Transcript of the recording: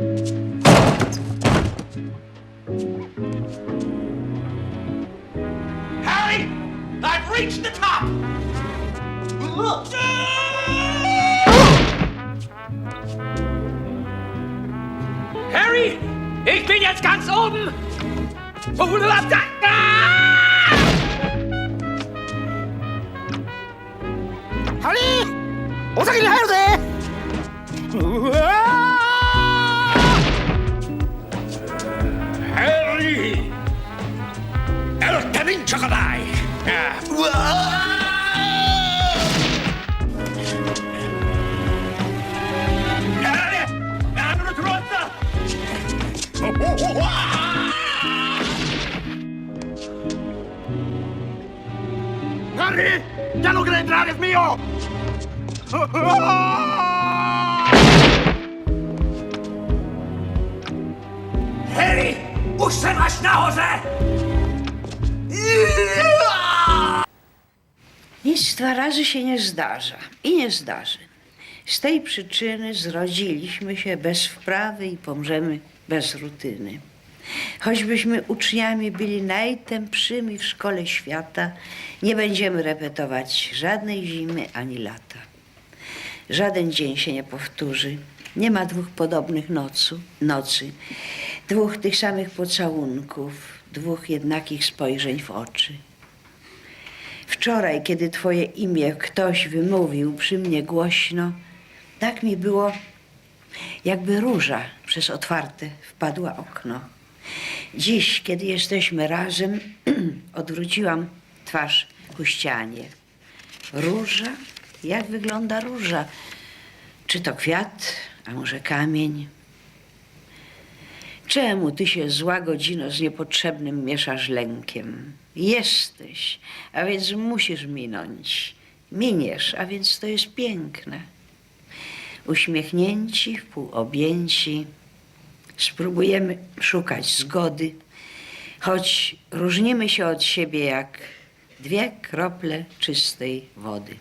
Harry! I've reached the top! Look! Harry! Ich bin jetzt ganz oben! Ah! Harry! 어서 길을 해야 돼! nincs akadály! ¡Harry! ¡Ya logré entrar, es mío! Harry! Pusztass ne hozzá! Nic dwa razy się nie zdarza i nie zdarzy. Z tej przyczyny zrodziliśmy się bez wprawy i pomrzemy bez rutyny. Choćbyśmy uczniami byli najtępszymi w szkole świata, nie będziemy repetować żadnej zimy ani lata. Żaden dzień się nie powtórzy. Nie ma dwóch podobnych nocu, nocy, dwóch tych samych pocałunków, dwóch jednakich spojrzeń w oczy. Wczoraj, kiedy twoje imię ktoś wymówił przy mnie głośno, tak mi było, jakby róża przez otwarte wpadła okno. Dziś, kiedy jesteśmy razem, odwróciłam twarz ku ścianie. Róża? Jak wygląda róża? Czy to kwiat, a może kamień? Czemu ty się zła godzino z niepotrzebnym mieszasz lękiem? Jesteś, a więc musisz minąć. Miniesz, a więc to jest piękne. Uśmiechnięci, wpół objęci, spróbujemy szukać zgody, choć różnimy się od siebie jak dwie krople czystej wody.